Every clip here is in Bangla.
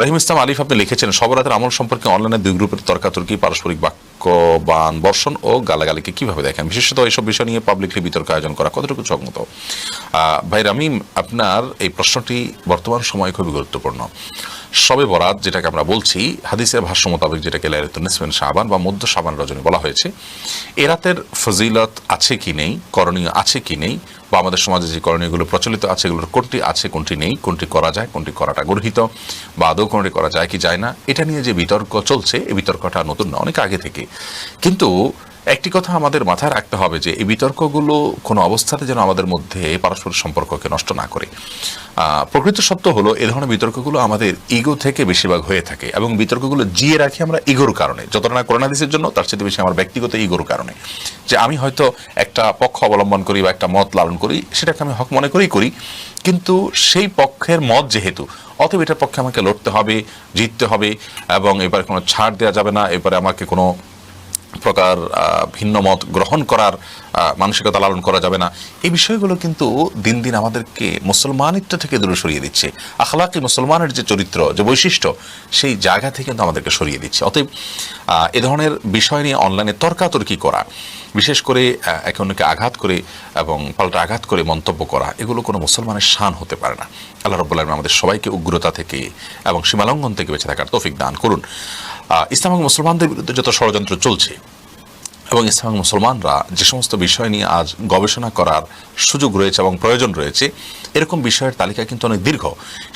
রহিম ইসলাম আলিফ আপনি লিখেছেন সবরাতের আমল সম্পর্কে অনলাইনে দুই গ্রুপের তর্কাতর্কি, পারস্পরিক বাক্য, বান, বর্ষণ ও গালাগালিকে কীভাবে দেখেন? বিশেষত এইসব বিষয় নিয়ে পাবলিকলি বিতর্ক আয়োজন করা কতটুকু সম্মত ভাই রামিম, আপনার এই প্রশ্নটি বর্তমান সময় খুবই গুরুত্বপূর্ণ। সবে বরাত, যেটাকে আমরা বলছি, হাদিসের ভাষ্য মোতাবেক যেটাকে লাইলাতুন নিসফিন শাবান বা মধ্য শাবান রজনী বলা হয়েছে, এ রাতের ফজিলত আছে কি নেই, করণীয় আছে কি নেই, বা আমাদের সমাজে যে করণীয়গুলো প্রচলিত আছে, এগুলোর কোনটি আছে, কোনটি নেই, কোনটি করা যায়, কোনটি করাটা গর্হিত, বা আদৌ কোনটি করা যায় কি যায় না, এটা নিয়ে যে বিতর্ক চলছে এই বিতর্কটা নতুন না, অনেক আগে থেকে। কিন্তু একটি কথা আমাদের মাথায় রাখতে হবে যে, এই বিতর্কগুলো কোনো অবস্থাতে যেন আমাদের মধ্যে পারস্পরিক সম্পর্ককে নষ্ট না করে। প্রকৃত সত্য হলো, এ ধরনের বিতর্কগুলো আমাদের ইগো থেকে বেশিরভাগ হয়ে থাকে এবং বিতর্কগুলো জিয়ে রাখি আমরা ইগোর কারণে। যতটা না করোনা করোনাদিসের জন্য, তার চেয়ে বেশি আমার ব্যক্তিগত ইগোর কারণে। যে, আমি হয়তো একটা পক্ষ অবলম্বন করি বা একটা মত লালন করি, সেটাকে আমি হক মনে করেই করি, কিন্তু সেই পক্ষের মত যেহেতু, অতএব এটার পক্ষে আমাকে লড়তে হবে, জিততে হবে এবং এবারে কোনো ছাড় দেওয়া যাবে না, এবারে আমাকে কোনো প্রকার ভিন্ন মত গ্রহণ করার মানসিকতা লালন করা যাবে না। এই বিষয়গুলো কিন্তু দিন দিন আমাদেরকে মুসলমানিত্ব থেকে দূরে সরিয়ে দিচ্ছে। আখলাকি মুসলমানের যে চরিত্র, যে বৈশিষ্ট্য, সেই জায়গা থেকে কিন্তু আমাদেরকে সরিয়ে দিচ্ছে। অতএব এ ধরনের বিষয় নিয়ে অনলাইনে তর্কাতর্কি করা, বিশেষ করে একে অন্যকে আঘাত করে এবং পাল্টা আঘাত করে মন্তব্য করা, এগুলো কোনো মুসলমানের শান হতে পারে না। আল্লাহ রব্বুল আলম আমাদের সবাইকে উগ্রতা থেকে এবং সীমালঙ্ঘন থেকে বেঁচে থাকার তৌফিক দান করুন। ইসলাম এবং মুসলমানদের বিরুদ্ধে যত ষড়যন্ত্র চলছে এবং ইসলাম মুসলমানরা যে সমস্ত বিষয় নিয়ে আজ গবেষণা করার সুযোগ রয়েছে এবং প্রয়োজন রয়েছে, এরকম বিষয়ের তালিকা কিন্তু অনেক দীর্ঘ।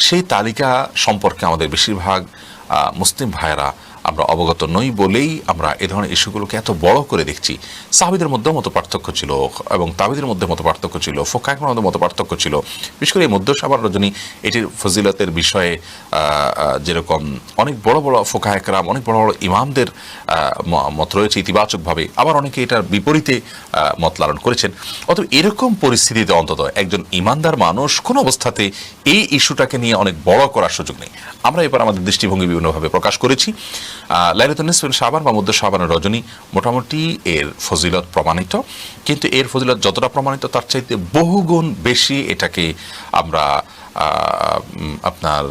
সেই তালিকা সম্পর্কে আমাদের বেশিরভাগ মুসলিম ভাইয়েরা আমরা অবগত নই বলেই আমরা এ ধরনের ইস্যুগুলোকে এত বড় করে দেখছি। সাহাবিদের মধ্যেও মতো পার্থক্য ছিল এবং তাবিদের মধ্যে মতো পার্থক্য ছিল ফোকাকের মধ্যে মতো পার্থক্য ছিল। বিশেষ করে এই মধ্য সাবার রজনী, এটির ফজিলতের বিষয়ে যেরকম অনেক বড় বড় ফোকা একরাম অনেক বড় বড় ইমামদের মত রয়েছে ইতিবাচকভাবে। আবার অনেকে এটার বিপরীতে মত লালন করেছেন। অতএব এরকম পরিস্থিতিতে অন্তত একজন ইমানদার মানুষ কোনো অবস্থাতে এই ইস্যুটাকে নিয়ে অনেক বড় করার সুযোগ নেই। আমরা এবার আমাদের দৃষ্টিভঙ্গি বিভিন্নভাবে প্রকাশ করেছি। লাইলাতুন্নিসফিন সাবান বা মধ্য সাবানের রজনী মোটামুটি এর ফজিলত প্রমাণিত। কিন্তু এর ফজিলত যতটা প্রমাণিত, তার চাইতে বহুগুণ বেশি এটাকে আমরা আপনার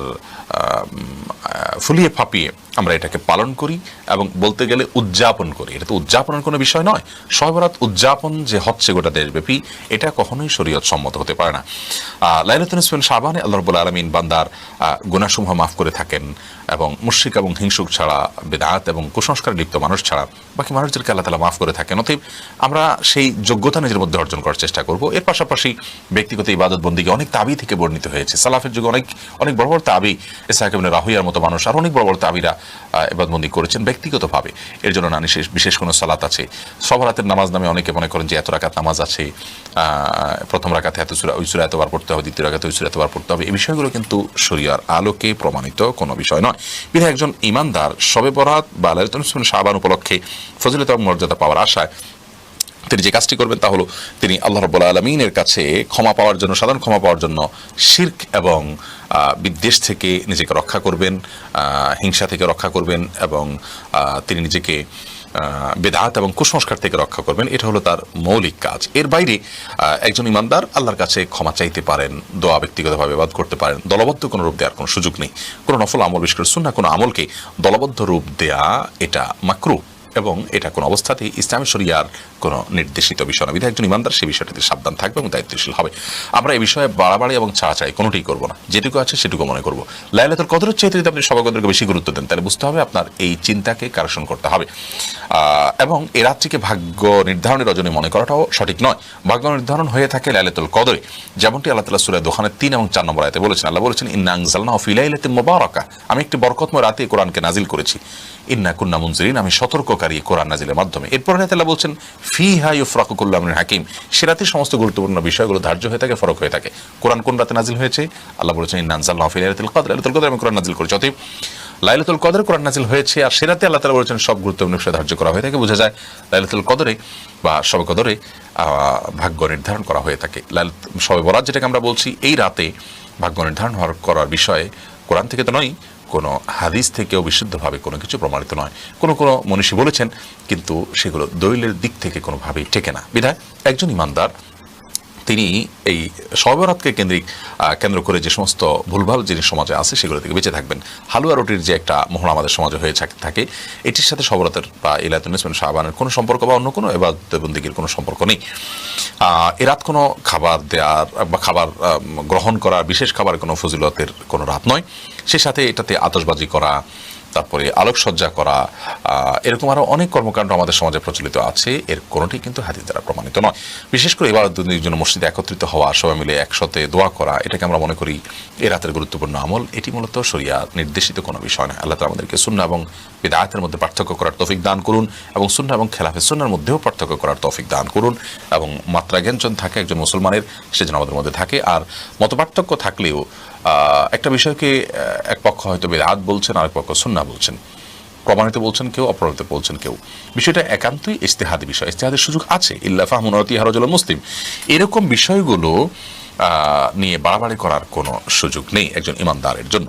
ফুলিয়ে ফাঁপিয়ে আমরা এটাকে পালন করি এবং বলতে গেলে উদযাপন করি। এটা তো উদযাপনের কোনো বিষয় নয়। সহবরাত উদযাপন যে হচ্ছে গোটা দেশব্যাপী এটা কখনোই শরীয়ত সম্মত হতে পারে না। লাইলাতুন ইসমিন সাবানে আল্লাহ রবুল আলমিন বান্দার আহ, গুনাসমূহ মাফ করে থাকেন এবং মুশ্রিক এবং হিংসুক ছাড়া বেদাত এবং কুসংস্কারে লিপ্ত মানুষ ছাড়া বাকি মানুষদেরকে আল্লাহ তালা মাফ করে থাকেন। অতএব আমরা সেই যোগ্যতা নিজের মধ্যে অর্জন করার চেষ্টা করব। এর পাশাপাশি ব্যক্তিগত ইবাদত বন্দিকে অনেক তাবি থেকে বর্ণিত হয়েছে। সালাফের যুগে অনেক অনেক বড় বড় তাবি এসাহেবেন রাহুইয়ার মতো মানুষ আর অনেক বড় বড় তাবিরা এবাদবন্দি করেছেন ব্যক্তিগতভাবে। এর জন্য না বিশেষ বিশেষ কোনো সালাত আছে। সবরাতের নামাজ নামে অনেকে মনে করেন যে এত রাকাত নামাজ আছে প্রথম রাকাতে এত সুরা, ওই সুরা এতবার পড়তে হবে, দ্বিতীয় রাকাতে ওই সুরা এতবার পড়তে হবে। এই বিষয়গুলো কিন্তু শরিয়ার আলোকে প্রমাণিত কোনো বিষয় নয়। বিধায় একজন ইমানদার সবে বরাত বা লালিত শাহবান উপলক্ষে ফজিলত মর্যাদা পাওয়ার আশায় তিনি যে কাজটি করবেন তা হলো তিনি আল্লাহ রব্বুল আলমিনের কাছে ক্ষমা পাওয়ার জন্য, সাধারণ ক্ষমা পাওয়ার জন্য শির্ক এবং বিদ্বেষ থেকে নিজেকে রক্ষা করবেন হিংসা থেকে রক্ষা করবেন এবং তিনি নিজেকে বেদাত এবং কুসংস্কার থেকে রক্ষা করবেন। এটা হলো তার মৌলিক কাজ। এর বাইরে একজন ইমানদার আল্লাহর কাছে ক্ষমা চাইতে পারেন, দোয়া ব্যক্তিগতভাবে বাদ করতে পারেন, দলবদ্ধ কোনো রূপ দেওয়ার কোনো সুযোগ নেই। কোনো নফল আমল, বিশেষ করে সুন্না কোনো আমলকে দলবদ্ধ রূপ দেয়া, এটা মাকরু এবং এটা কোনো অবস্থাতেই ইসলামী শরিয়ার কোনো নির্দেশিত বিষয় না। বিধায় একজন ইমানদার সেই বিষয়টাতে সাবধান থাকবে এবং দায়িত্বশীল হবে। আমরা এই বিষয়ে বাড়াবাড়ি এবং চাড়াচাড়ি কোনোটাই করব না। যেটুকু আছে সেটুকু মনে করব। লাইলাতুল কদরের চাইতে যদি আপনি সভাগতকে বেশি গুরুত্ব দেন, তাহলে বুঝতে হবে আপনার এই চিন্তাকে কারেকশন করতে হবে। এবং এ রাত্রিকে ভাগ্য নির্ধারণের রজনী মনে করাটাও সঠিক নয়। ভাগ্য নির্ধারণ হয়ে থাকে লাইলাতুল কদরে। যেমনটি আল্লাহ তালা সুরায় দোকানের তিন এবং চার নম্বর আয়তে বলেছেন। আল্লাহ বলেছেন, ইন্না আংজালনা ফিলাইলাতে মোবারকা। আমি একটি বরকতময় রাতে কোরআনকে নাজিল করেছি। ইন্না কুন্না মুনজিরিন। আমি সতর্ককারী কোরআন নাজিলের মাধ্যমে। এরপর তালা বলছেন ফি হাই ফরাকুল্লামিন হাকিম। সে রাতে সমস্ত গুরুত্বপূর্ণ বিষয়গুলো ধার্য হয়ে থাকে ফরক হয়ে থাকে। কোরআন কোন রাতে নাজিল হয়েছে? আল্লাহ বলেছেন, ইন্না আনজালনা ফিলাইলাতুল কদর। লাইলাতুল কদর আমি কোরআন নাজিল করেছি। অতএব লাইলাতুল কদর কোরআন নাজিল হয়েছে, আর সে রাতে আল্লাহ তালা বলেছেন, সব গুরুত্বপূর্ণ বিষয় ধার্য করা হয়ে থাকে, বোঝা যায় লাইলাতুল কদরে বা সব কদরে ভাগ্য নির্ধারণ করা হয়ে থাকে। লাইলাত সবে বরাত যেটাকে আমরা বলছি, এই রাতে ভাগ্য নির্ধারণ হওয়ার করার বিষয়ে কোরআন থেকে তো নয় কোনো হাদিস থেকেও বিশুদ্ধভাবে কোনো কিছু প্রমাণিত নয়। কোনো কোনো মনীষী বলেছেন, কিন্তু সেগুলো দৈলের দিক থেকে কোনোভাবেই টেকে না। বিধায় একজন ইমানদার তিনি এই সবরাতকে কেন্দ্রিক কেন্দ্র করে যে সমস্ত ভুলভাল জিনিস সমাজে আছে সেগুলো থেকে বেঁচে থাকবেন। হালুয়া রুটির যে একটা মহড়া আমাদের সমাজে হয়ে থাক- এটির সাথে সবরাতের বা ইলাতুনিসমেন্ট শাহবানের কোনো সম্পর্ক বা অন্য কোনো এবার দেবন্দিগির কোনো সম্পর্ক নেই। এ রাত কোনো খাবার দেওয়ার বা খাবার গ্রহণ করা বিশেষ খাবার কোনো ফজিলতের কোনো রাত নয়। সে সাথে এটাতে আতশবাজি করা তারপরে আলোকসজ্জা করা এরকম আরও অনেক কর্মকাণ্ড আমাদের সমাজে প্রচলিত আছে। এর কোনোটি কিন্তু হাদিস দ্বারা প্রমাণিত নয়। বিশেষ করে এবার জন্য মসজিদে একত্রিত হওয়া, সবাই মিলে একসাথে দোয়া করা, এটাকে আমরা মনে করি এ রাতের গুরুত্বপূর্ণ আমল। এটি মূলত শরিয়া নির্দেশিত কোনো বিষয় নয়। আল্লাহ আমাদেরকে শূন্য এবং বিদায়াতের মধ্যে পার্থক্য করার তৌফিক দান করুন এবং শূন্য এবং খেলাফে শূন্যের মধ্যেও পার্থক্য করার তৌফিক দান করুন এবং মাত্রা জ্ঞানজন থাকে, একজন মুসলমানের, সে যেন আমাদের মধ্যে থাকে। আর মত পার্থক্য থাকলেও একটা বিষয়কে এক পক্ষ হয়তো বেদাত বলছেন, আরেক পক্ষ সুন্না বলছেন। প্রমাণিত বলছেন কেউ, অপ্রমাণিত বলছেন কেউ। বিষয়টা একান্তই ইস্তেহাদি বিষয়। ইস্তেহাদের সুযোগ আছে। ইল্লা ফাহমুনতি হারজল মুসলিম। এরকম বিষয়গুলো নিয়ে বাড়াবাড়ি করার কোনো সুযোগ নেই একজন ইমানদারের জন্য।